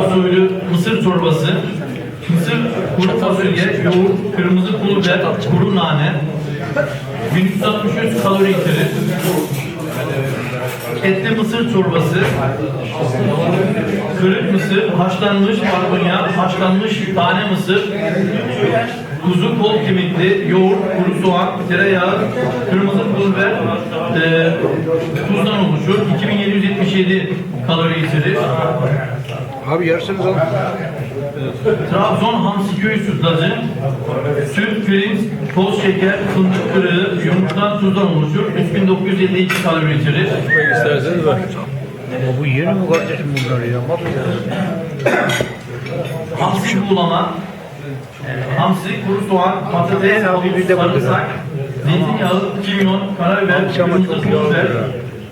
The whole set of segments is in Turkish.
usulü mısır çorbası, mısır kuru fasulye, yoğurt, kırmızı pul biber, kuru nane, 1363 kalori içerir. Etli mısır çorbası, kırık mısır, haşlanmış barbunya, haşlanmış tane mısır, kuzu kol kemikli, yoğurt, kuru soğan, tereyağı, kırmızı pul biber, e, tuzdan oluşur. 2777 kalori içerir. Abi yersiniz oğlum. Trabzon hamsi köy sütlacı, süt, pirinç, toz şeker, fındık kırığı, yumurtadan tuzdan oluşur. 3952 kalori içerir. İsterseniz var. Ama bu yeni mi kardeşim bunlar ya? Bak Hamsi buğulama, hamsi, kuru soğan, patates, sarımsak, zeytinyağı, kimyon, karabiber, Hamsi ama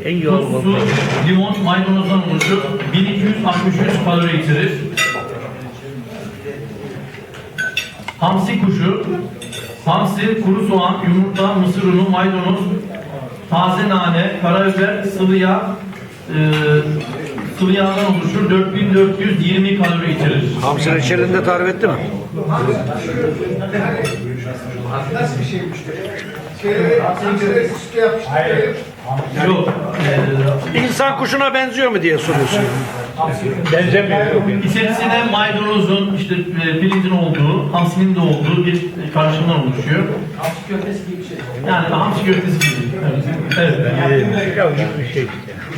En yağlı tuz, su, limon, maydanozdan oluşur. 1263 kalori içerir. Hamsi kuşu, hamsi, kuru soğan, yumurta, mısır unu, maydanoz, taze nane, karabiber, sıvı yağ, e, sıvı yağdan oluşur. 4420 kalori içerir. Hamsi reçelini de tarif etti mi? Nasıl bir şeymiş? Şeyleri, zincirleri üstü. Yok, e, İnsan kuşuna benziyor mu diye soruyorsun. Benzemiyor. İçerisine maydanozun, işte e, pirincin olduğu, hamsinin de olduğu bir karışımdan oluşuyor. Hamsi köftesi gibi bir şey. Yani hamsi köftesi gibi. Evet. evet. Ya bir şey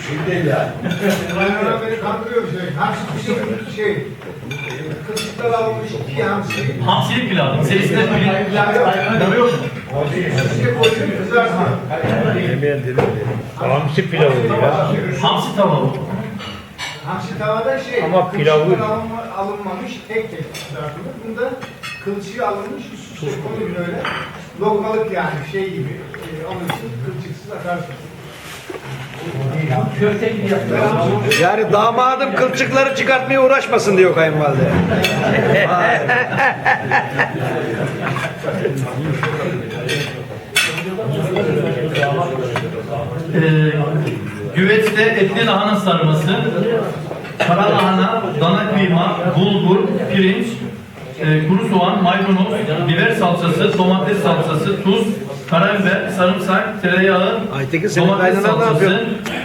işte. Bayramlar beni kandırıyor bir şey. Hamsi bir şey, şey. Kısıklar alınmış iki hamsi. Hamsili pilav. Yok. Yemeyen dedim. Hamsi pilavı ya. Hamsi tava bu. Hamsi tavada şey. Ama pilavı- alınmamış tek tek kızartılır. Bunda kılçığı alınmış üst üste konuluyor öyle. Lokmalık yani şey gibi. E, onun için kılçıksız atarsın. Yani damadım kılçıkları çıkartmaya uğraşmasın diyor kayınvalide. Ee, güveçte etli lahana sarması, kara lahana, dana kıyma, bulgur, pirinç, e, kuru soğan, maydanoz, biber salçası, domates salçası, tuz, karabiber, sarımsak, tereyağı, Aytekin, domates salçası, yapıyor?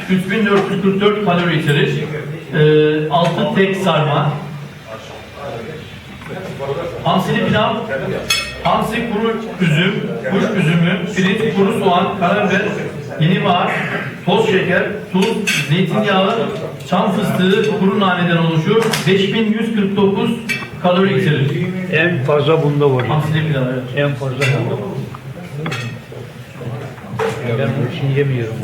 3444 kalori içerir. Ee, altı tek sarma, Hamsili pilav, hamsi kuru üzüm, kuş üzümü, pirinç, kuru soğan, karabiber, yeni bahar, toz şeker, tuz, zeytinyağı, çam fıstığı, kuru naneden oluşur. 5149 kalori içerir. En fazla bunda var. Pilav evet. En fazla bunda. Ben onun için yemiyorum.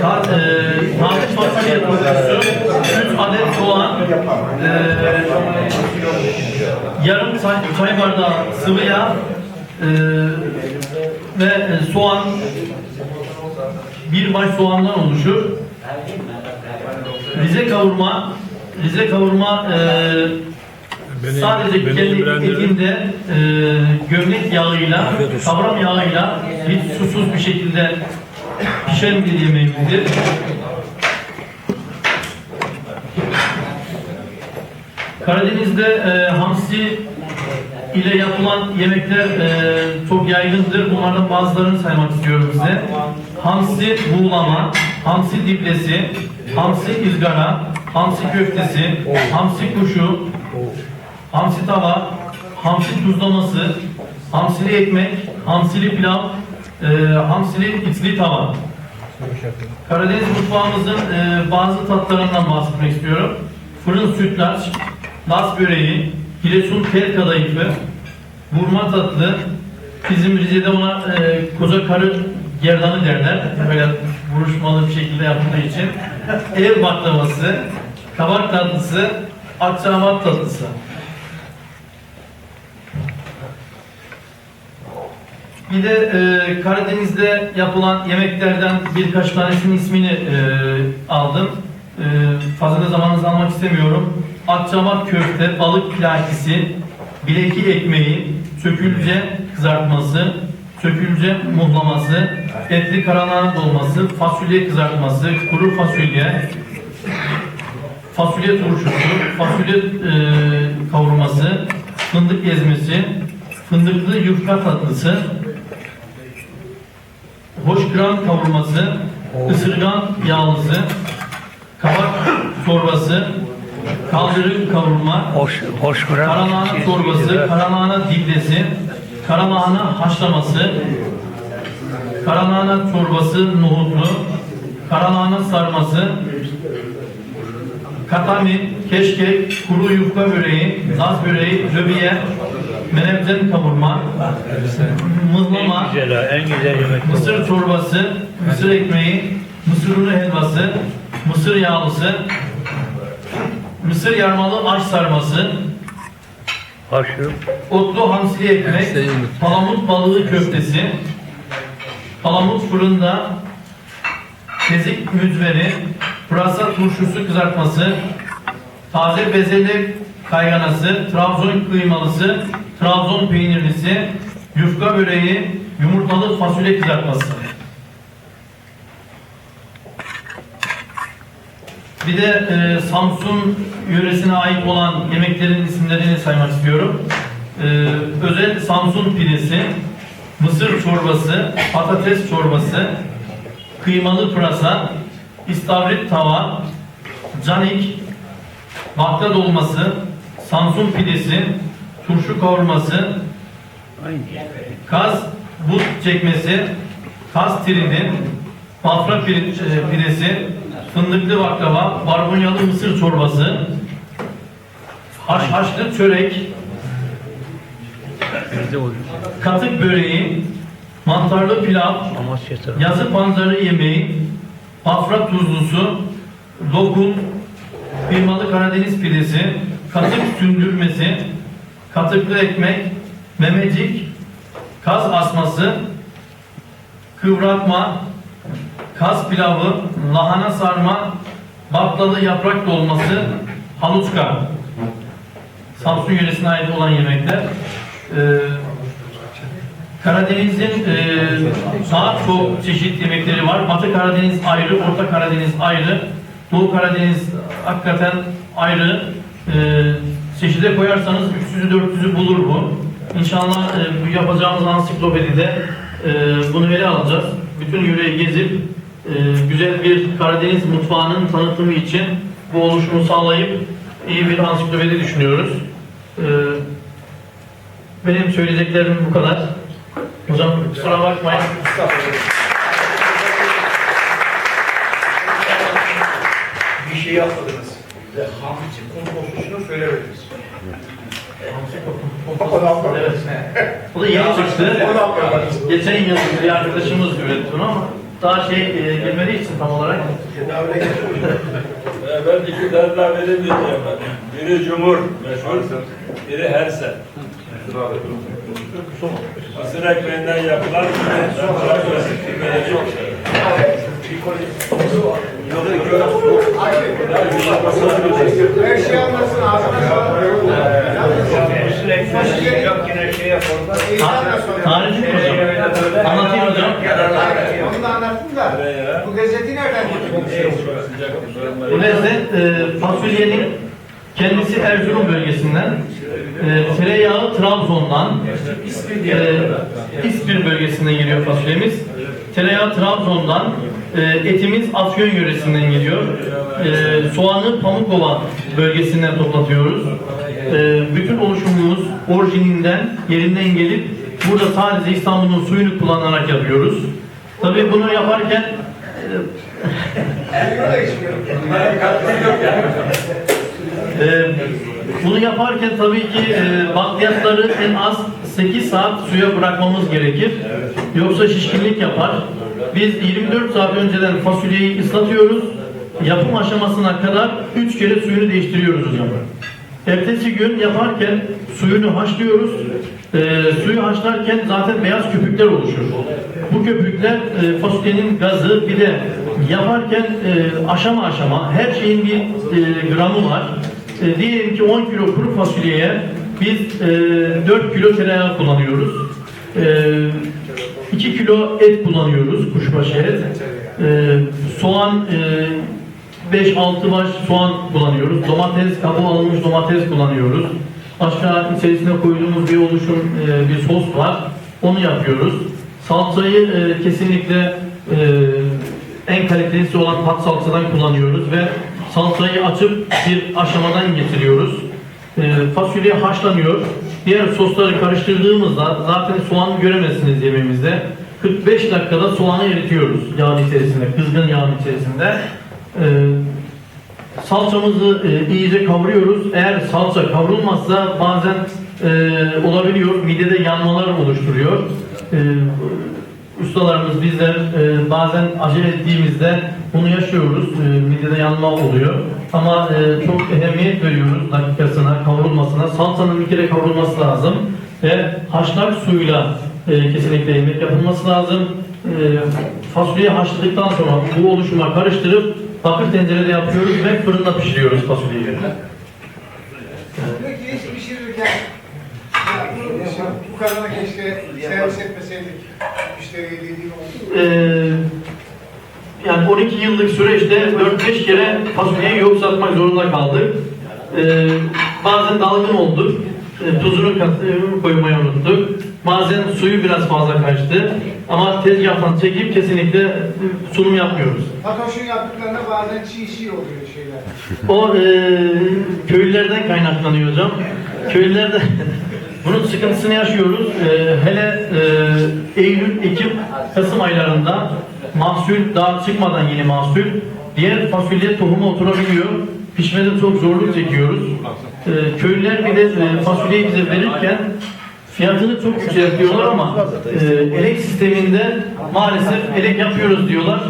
Ta, e, taze fasulye turşusu, 3 adet soğan, e, yarım çay, çay bardağı sıvı yağ e, ve soğan, bir baş soğandan oluşur. Rize kavurma, Rize kavurma e, sadece kendi etinde e, gömlek yağıyla, kavram yağıyla hiç susuz bir şekilde pişen bir yemeğimizdir. Karadeniz'de e, hamsi ile yapılan yemekler e, çok yaygındır. Bunlardan bazılarını saymak istiyorum size. Hamsi buğulama, hamsi diblesi, hamsi izgara, hamsi köftesi, hamsi kuşu, hamsi tava, hamsi tuzlaması, hamsili ekmek, hamsili pilav, e, hamsili içli tava. Karadeniz mutfağımızın e, bazı tatlarından bahsetmek istiyorum. Fırın sütlaç, Las böreği, Giresun tel kadayıfı, burma tatlı, bizim Rize'de ona e, koza karı gerdanı derler. Böyle vuruşmalı bir şekilde yapıldığı için. Ev baklavası, kabak tatlısı, akçaabat tatlısı. Bir de e, Karadeniz'de yapılan yemeklerden birkaç tanesinin ismini e, aldım. E, fazla da zamanınızı almak istemiyorum. Akçabat köfte, balık plakisi, bileki ekmeği, sökülce kızartması, sökülce muhlaması, etli karalahana dolması, fasulye kızartması, kuru fasulye, fasulye turşusu, fasulye e, kavurması, fındık ezmesi, fındıklı yufka tatlısı, hoşgıran kavurması, ısırgan yağlısı, kabak çorbası, kaldırım kavurma, Hoş, hoş karalahana çorbası, karalahana diblesi, karalahana haşlaması, karalahana çorbası nohutlu, karalahana sarması, katami, keşkek, kuru yufka böreği, laz böreği, löbiye, menemzen kavurma, mıhlama, En güzel, ha, en güzel yemek. mısır çorbası, mısır ekmeği, mısır unu helvası, mısır yağlısı, mısır yarmalı aş sarması, Haşım. otlu hamsili ekmek, palamut balığı köftesi, palamut fırında, tezik mücveri, pırasa turşusu kızartması, taze bezelye kayganası, Trabzon kıymalısı, Trabzon peynirlisi, yufka böreği, yumurtalı fasulye kızartması. Bir de e, Samsun yöresine ait olan yemeklerin isimlerini saymak istiyorum. E, özel Samsun pidesi, mısır çorbası, patates çorbası, kıymalı pırasa, istavrit tava, canik, bakla dolması, Samsun pidesi, turşu kavurması, kaz but çekmesi, kaz tridi, bafra e, pidesi, fındıklı baklava, barbunyalı mısır çorbası, haşhaşlı çörek, Bizde olur. katık böreği, mantarlı pilav, yazı pancarı yemeği, afra tuzlusu, lokum, kıymalı Karadeniz pidesi, katık sündürmesi, katıklı ekmek, memecik, kaz asması, kıvratma, kaz pilavı, lahana sarma, baklalı yaprak dolması, haluçka. Samsun yöresine ait olan yemekler. Ee, Karadeniz'in e, daha çok çeşit yemekleri var. Batı Karadeniz ayrı, Orta Karadeniz ayrı, Doğu Karadeniz hakikaten ayrı. E, çeşide koyarsanız 300'ü 400'ü bulur bu. İnşallah e, bu yapacağımız ansiklopedide e, bunu ele alacağız. Bütün yöreyi gezip güzel bir Karadeniz mutfağının tanıtımı için bu oluşumu sağlayıp iyi bir ansiklopedi düşünüyoruz. E, benim söyleyeceklerim bu kadar. Hocam kusura bakmayın. Bir şey yapmadınız. Hamsi kompostusunu söylemediniz. Evet. Bu da yeni çıktı. Geçen yıl bir arkadaşımız üretti bunu ama daha şey e, gelmediği için tam olarak. Tedavüle getiriyor. Ee, Ben iki daha veremeyeceğim ben. Biri Cumhur meşhur, biri Hersel. Mısır ekmeğinden yapılan Her şey anlasın ağzına sağlık. Yok yine şey. Bu gazeti nereden? Bu lezzet e, fasulyenin kendisi Erzurum bölgesinden, e, tereyağı Trabzon'dan, e, İspir bölgesinden geliyor fasulyemiz. Tereyağı Trabzon'dan, e, etimiz Afyon yöresinden geliyor. E, soğanı Pamukova bölgesinden toplatıyoruz. E, bütün oluşumumuz orijininden, yerinden gelip burada sadece İstanbul'un suyunu kullanarak yapıyoruz. Tabii bunu yaparken Ee, bunu yaparken tabii ki e, bakliyatları en az 8 saat suya bırakmamız gerekir. Yoksa şişkinlik yapar. Biz 24 saat önceden fasulyeyi ıslatıyoruz. Yapım aşamasına kadar 3 kere suyunu değiştiriyoruz hocam. Ertesi gün yaparken suyunu haşlıyoruz. Ee, suyu haşlarken zaten beyaz köpükler oluşur. Bu köpükler e, fasulyenin gazı bir de yaparken e, aşama aşama her şeyin bir e, gramı var. E, diyelim ki 10 kilo kuru fasulyeye biz e, 4 kilo tereyağı kullanıyoruz. 2 kilo et kullanıyoruz, kuşbaşı et. Ee, soğan e, 5-6 baş soğan kullanıyoruz. Domates, kabuğu alınmış domates kullanıyoruz. Başka içerisine koyduğumuz bir oluşum e, bir sos var. Onu yapıyoruz. Salçayı e, kesinlikle e, en kalitelisi olan pat salçadan kullanıyoruz ve salçayı açıp bir aşamadan getiriyoruz. E, fasulye haşlanıyor. Diğer sosları karıştırdığımızda zaten soğan göremezsiniz yemeğimizde. 45 dakikada soğanı eritiyoruz yağın içerisinde, kızgın yağın içerisinde. E, salçamızı e, iyice kavuruyoruz. Eğer salça kavrulmazsa bazen e, olabiliyor, midede yanmalar oluşturuyor. E, ustalarımız bizler e, bazen acele ettiğimizde bunu yaşıyoruz. E, midede yanma oluyor. Ama e, çok ehemmiyet veriyoruz dakikasına, kavrulmasına. Salçanın bir kere kavrulması lazım. Ve haşlak suyla e, kesinlikle yemek yapılması lazım. E, fasulyeyi haşladıktan sonra bu oluşuma karıştırıp bakır tencerede yapıyoruz ve fırında pişiriyoruz fasulyeyi. Peki hiç pişirirken ya bu, bu kadar keşke servis etmeseydik müşteriye dediğin oldu. mu? Ee, yani 12 yıllık süreçte 4-5 kere fasulyeyi yok satmak zorunda kaldık. Ee, bazen dalgın olduk. Ee, tuzunu kat, e, koymayı unuttuk. Bazen suyu biraz fazla kaçtı. Ama tezgahtan çekip kesinlikle e, sunum yapmıyoruz. Fatoş'un yaptıklarında bazen çiğ çiğ oluyor şeyler. O e, köylülerden kaynaklanıyor hocam. Köylülerde bunun sıkıntısını yaşıyoruz. E, hele e, Eylül, Ekim, Kasım aylarında mahsul daha çıkmadan yeni mahsul diğer fasulye tohumu oturabiliyor. Pişmede çok zorluk çekiyoruz. E, köylüler bir de e, fasulyeyi bize verirken fiyatını çok yükseltiyorlar ama e, elek sisteminde maalesef elek yapıyoruz diyorlar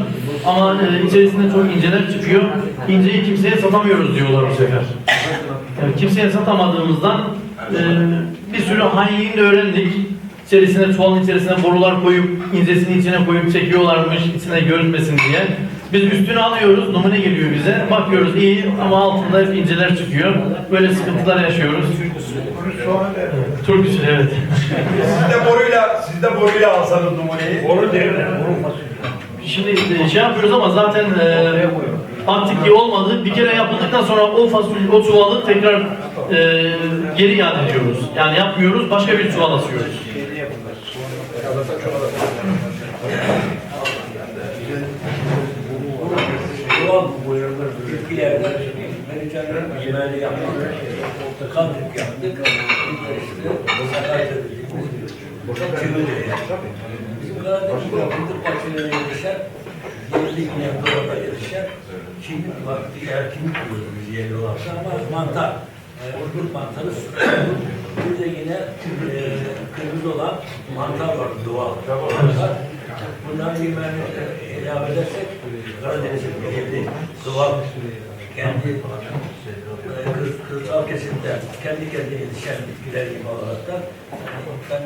ama e, içerisinde çok inceler çıkıyor. İnceyi kimseye satamıyoruz diyorlar bu sefer. Yani kimseye satamadığımızdan e, bir sürü hangiyi de öğrendik. İçerisine çuvalın içerisine borular koyup incesini içine koyup çekiyorlarmış içine görünmesin diye. Biz üstünü alıyoruz, numune geliyor bize. Bakıyoruz iyi ama altında hep inceler çıkıyor. Böyle sıkıntılar yaşıyoruz. Türk usulü evet. Siz de boruyla, siz de boruyla alsanız numuneyi. Boru derler. Boru fasulye. Şimdi e, şey yapıyoruz ama zaten e, aktifliği olmadı. Bir kere yapıldıktan sonra o fasulye, o çuvalı tekrar e, geri iade ediyoruz. Yani yapmıyoruz, başka bir çuval asıyoruz. Yemeğini Bizim Karadeniz'de fındık bahçelerine gelişen yerli yine burada gelişen kimlik var. Diğer kimlik diyoruz biz yerli olarak ama mantar. E, Urgut mantarı bir de yine e, kırmızı olan mantar var doğal. Mantar. Bunların yemeğini e, ilave edersek Karadeniz'in yerli doğal kendi e, kır, kırsal kesimde kendi kendine yetişen bitkiler gibi olarak da ben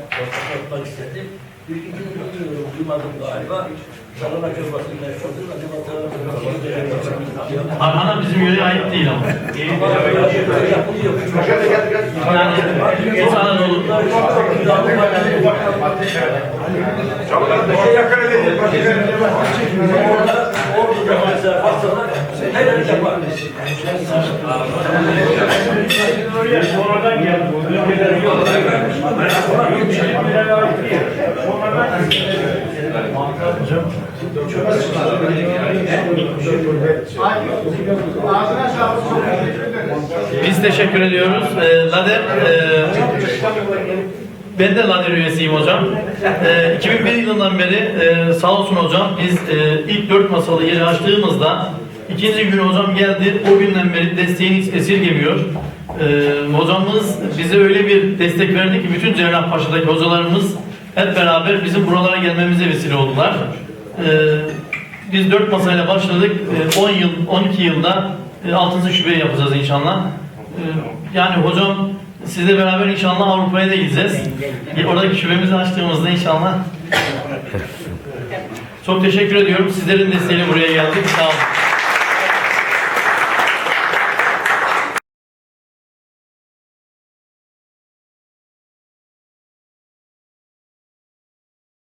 ortak istedim. Bir ikinci bilmiyorum, duymadım galiba. Sarana çorbası meşhurdur. Acaba çorbası Tarhana bizim yöre ait değil ama. yapılıyor. Yani İç Anadolu, Bir şey yakın edin. Orada, orada mesela hastalar her yerde yapar. Sonradan geldi. Bu ülkeler biz teşekkür ediyoruz. E, Lader, e, ben de Lader üyesiyim hocam. E, 2001 yılından beri e, sağ olsun hocam biz e, ilk dört masalı yeri açtığımızda ikinci gün hocam geldi. O günden beri desteğini esirgemiyor. E, hocamız bize öyle bir destek verdi ki bütün Cerrahpaşa'daki hocalarımız hep beraber bizim buralara gelmemize vesile oldular. E, biz dört masayla başladık. E, 10 yıl, 12 yılda e, 6. şubeyi yapacağız inşallah. E, Yani hocam sizle beraber inşallah Avrupa'ya da gideceğiz. Oradaki şubemizi açtığımızda inşallah. Çok teşekkür ediyorum. Sizlerin desteğiyle buraya geldik. Sağ olun.